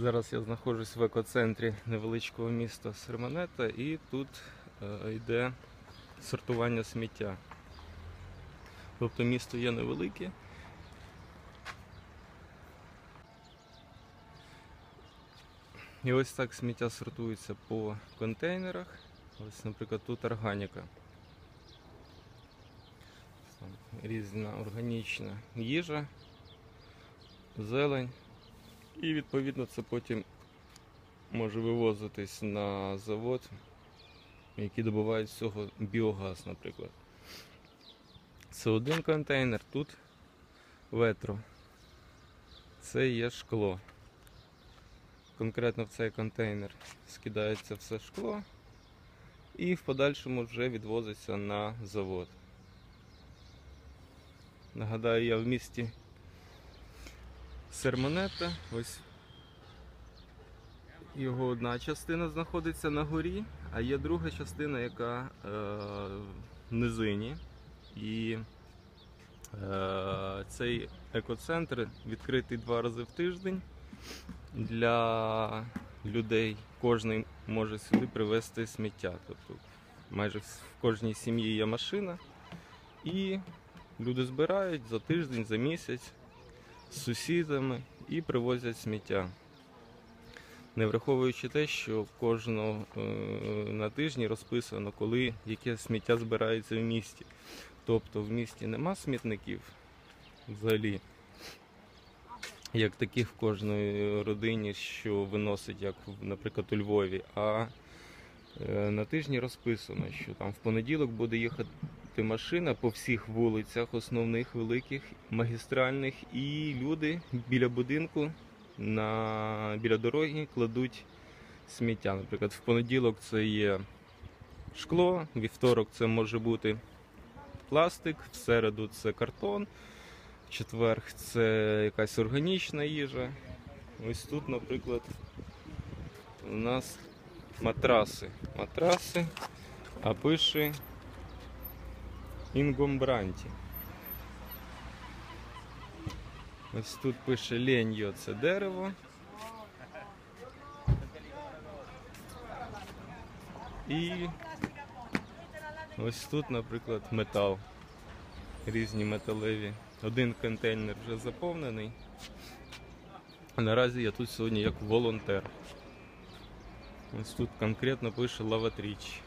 Зараз я знаходжусь в екоцентрі невеличкого міста Серманета і тут е, йде сортування сміття. Тобто місто є невелике. І ось так сміття сортується по контейнерах. Ось, наприклад, тут органіка. Різна органічна їжа, зелень. І відповідно це потім може вивозитись на завод, який добуває з цього біогаз, наприклад. Це один контейнер, тут ветро. Це є шкло. Конкретно в цей контейнер скидається все шкло і в подальшому вже відвозиться на завод. Нагадаю, я в місті Сермонета. Ось його одна частина знаходиться на горі, а є друга частина, яка е, в низині. І е, цей екоцентр відкритий два рази в тиждень для людей. Кожен може сюди привезти сміття. Тобто майже в кожній сім'ї є машина. І люди збирають за тиждень, за місяць з сусідами і привозять сміття. Не враховуючи те, що кожного е, на тижні розписано, коли яке сміття збирається в місті. Тобто в місті нема смітників взагалі, як таких в кожної родині, що виносить, як, наприклад, у Львові. А е, на тижні розписано, що там в понеділок буде їхати машина по всіх вулицях, основних, великих, магістральних, і люди біля будинку на, біля дороги кладуть сміття. Наприклад, в понеділок це є шкло, вівторок це може бути пластик, в середу це картон, в четвер це якась органічна їжа. Ось тут, наприклад, у нас матраси. Матраси, а пише Інгомбранті. Ось тут пише леньо це дерево. І ось тут, наприклад, метал. Різні металеві. Один контейнер вже заповнений. Наразі я тут сьогодні як волонтер. Ось тут конкретно пише лаватріч.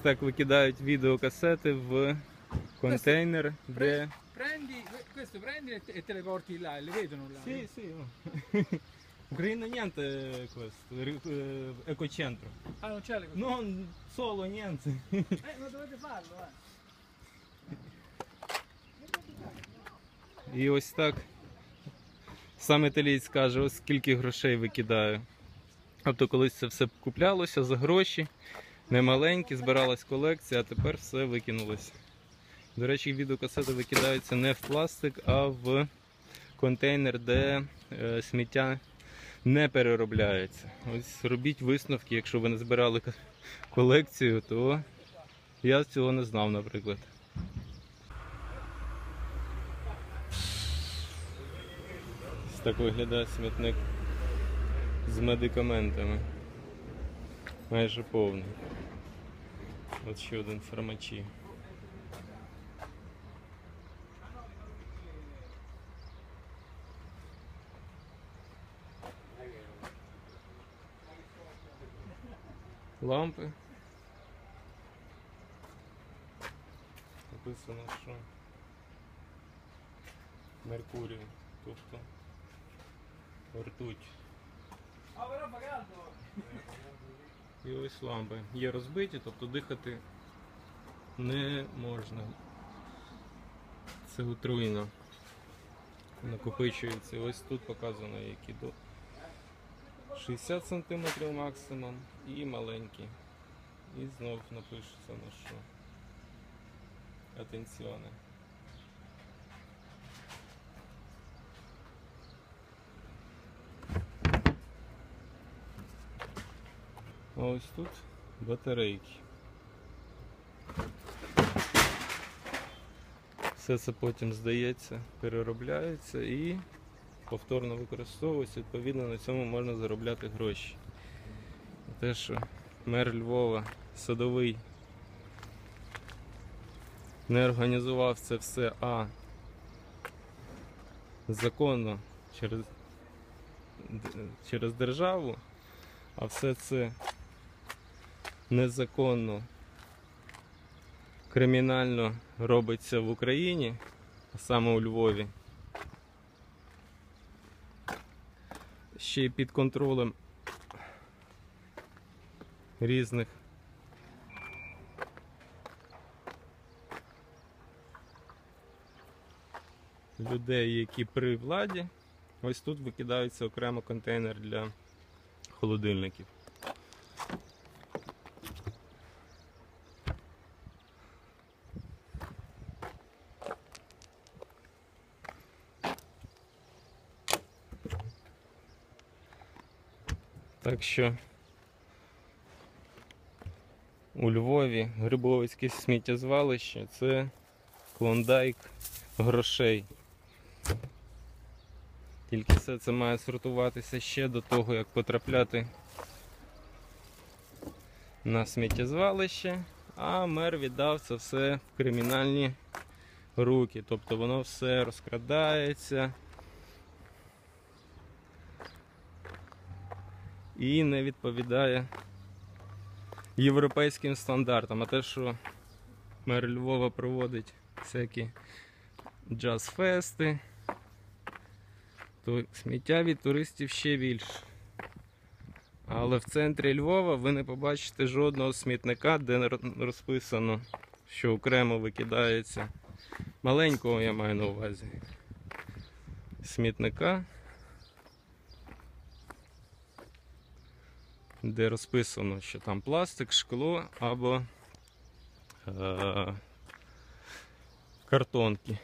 Ось так викидають відеокасети в контейнер, де. Prendi, questo prendi e te, le porti là, le vedono là. Sì, sì. Україна niente questo, ecocentro. Ah, non c'è le cose. Non solo niente. Eh, ma dovete farlo, eh. І ось так сам італієць каже, ось скільки грошей викидаю. Тобто колись це все куплялося за гроші, немаленькі, збиралась колекція, а тепер все викинулося. До речі, відеокасети викидаються не в пластик, а в контейнер, де е, сміття не переробляється. Ось робіть висновки, якщо ви не збирали колекцію, то я цього не знав, наприклад. Ось так виглядає смітник з медикаментами. Майже повний. От ще один фармачі. Лампи. Написано, що Меркурій, тобто ртуть. І ось лампи є розбиті, тобто дихати не можна. Це отруйно. Накопичується. Ось тут показано, які до 60 см максимум і маленькі. І знов напишеться на що. Атенціоне. А ось тут батарейки. Все це потім здається, переробляється і повторно використовується. Відповідно, на цьому можна заробляти гроші. Те, що мер Львова садовий не організував це все, а законно через, через державу, а все це незаконно, кримінально робиться в Україні, а саме у Львові. Ще й під контролем різних людей, які при владі. Ось тут викидається окремо контейнер для холодильників. Так що у Львові Грибовицьке сміттєзвалище це клондайк грошей. Тільки все це має сортуватися ще до того, як потрапляти на сміттєзвалище, а мер віддав це все в кримінальні руки. Тобто воно все розкрадається і не відповідає європейським стандартам. А те, що мер Львова проводить всякі джаз-фести, то сміття від туристів ще більше. Але в центрі Львова ви не побачите жодного смітника, де розписано, що окремо викидається. Маленького я маю на увазі. Смітника. Де розписано, що там пластик, шкло або е- картонки.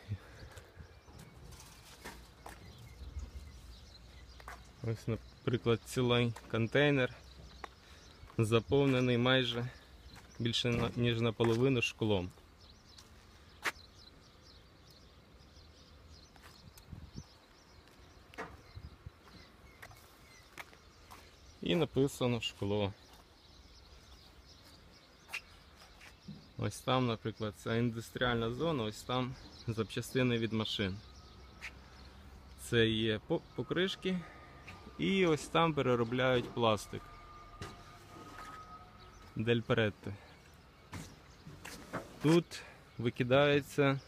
Ось, наприклад, цілий контейнер заповнений майже більше ніж наполовину шклом. І написано шкло. Ось там, наприклад, це індустріальна зона, ось там запчастини від машин. Це є покришки, і ось там переробляють пластик. Дель. Тут викидається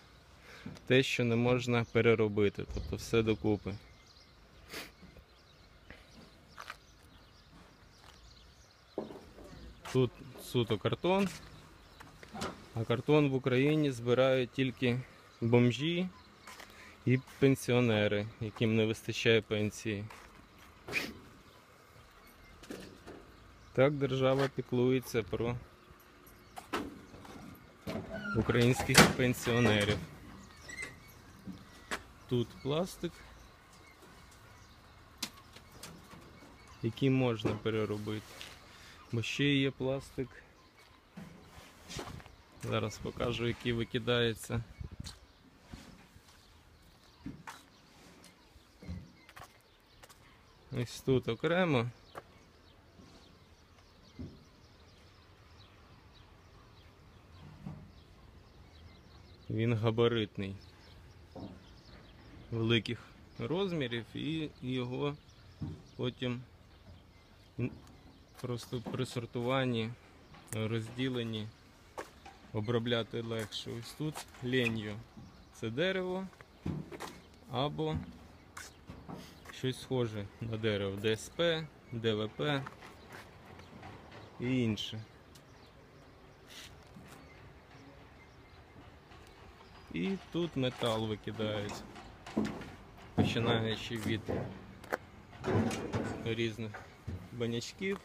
те, що не можна переробити, тобто все докупи. Тут суто картон, а картон в Україні збирають тільки бомжі і пенсіонери, яким не вистачає пенсії. Так держава піклується про українських пенсіонерів. Тут пластик, який можна переробити. Бо ще є пластик. Зараз покажу, який викидається. Ось тут окремо. Він габаритний, великих розмірів і його потім просто при сортуванні, розділенні обробляти легше. Ось тут ленью це дерево або щось схоже на дерево ДСП, ДВП і інше. І тут метал викидають, починаючи від різних банячків,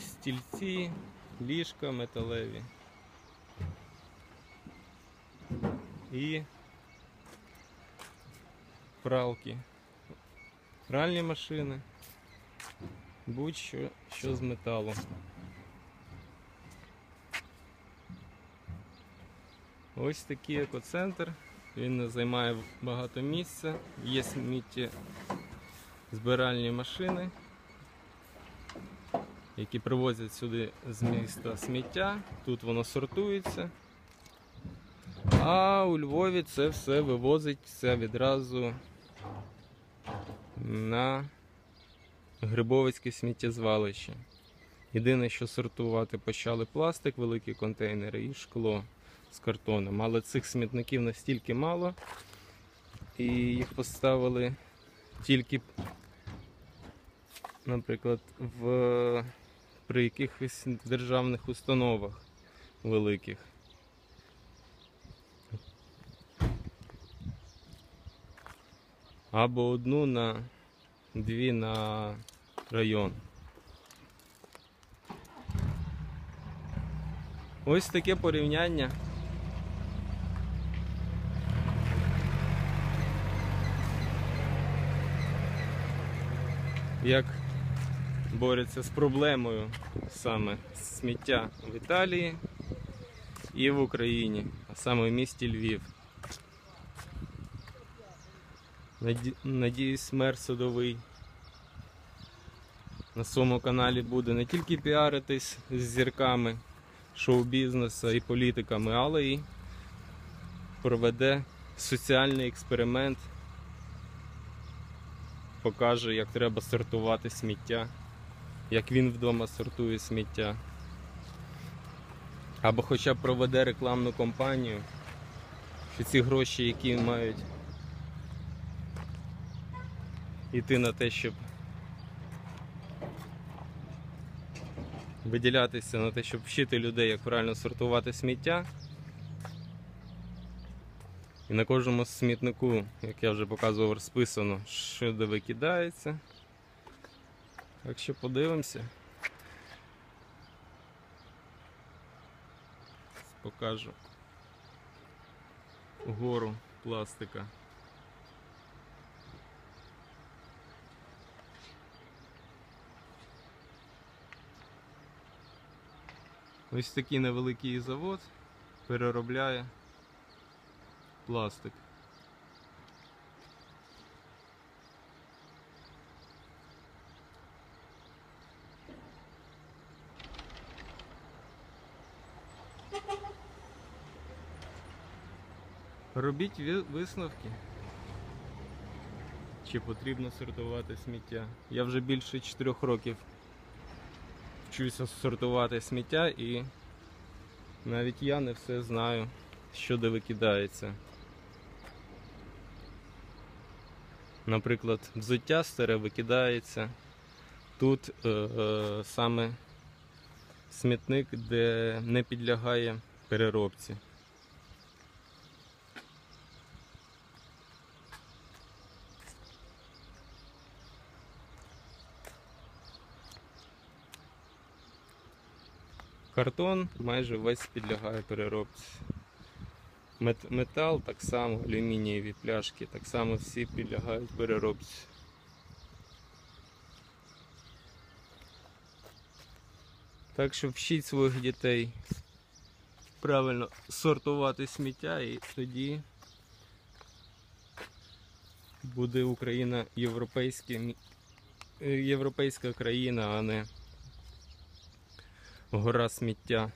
стільці, ліжка металеві і пралки, пральні машини, будь-що що з металу. Ось такий екоцентр. Він не займає багато місця. Є смітті збиральні машини, які привозять сюди з міста сміття. Тут воно сортується. А у Львові це все вивозиться відразу на Грибовицьке сміттєзвалище. Єдине, що сортувати почали пластик, великі контейнери і шкло з картоном. Але цих смітників настільки мало, і їх поставили тільки, наприклад, в, при якихось державних установах великих. Або одну на дві на район. Ось таке порівняння. Як борються з проблемою саме сміття в Італії і в Україні, а саме в місті Львів. Надіюсь, мер судовий на своєму каналі буде не тільки піаритись з зірками шоу-бізнесу і політиками, але й проведе соціальний експеримент, покаже, як треба сортувати сміття, як він вдома сортує сміття. Або хоча б проведе рекламну кампанію, що ці гроші, які мають йти на те, щоб виділятися на те, щоб вчити людей, як правильно сортувати сміття. І на кожному смітнику, як я вже показував, розписано, що де викидається. Так що подивимося. Покажу гору пластика. Ось такий невеликий завод переробляє пластик. Робіть висновки. Чи потрібно сортувати сміття? Я вже більше 4 років вчуся сортувати сміття і навіть я не все знаю, що де викидається. Наприклад, взуття старе викидається. Тут е, е, саме смітник, де не підлягає переробці. Картон майже весь підлягає переробці. Мет- Метал так само, алюмінієві пляшки, так само всі підлягають переробці. Так що вчіть своїх дітей правильно сортувати сміття і тоді буде Україна європейська країна, а не гора сміття.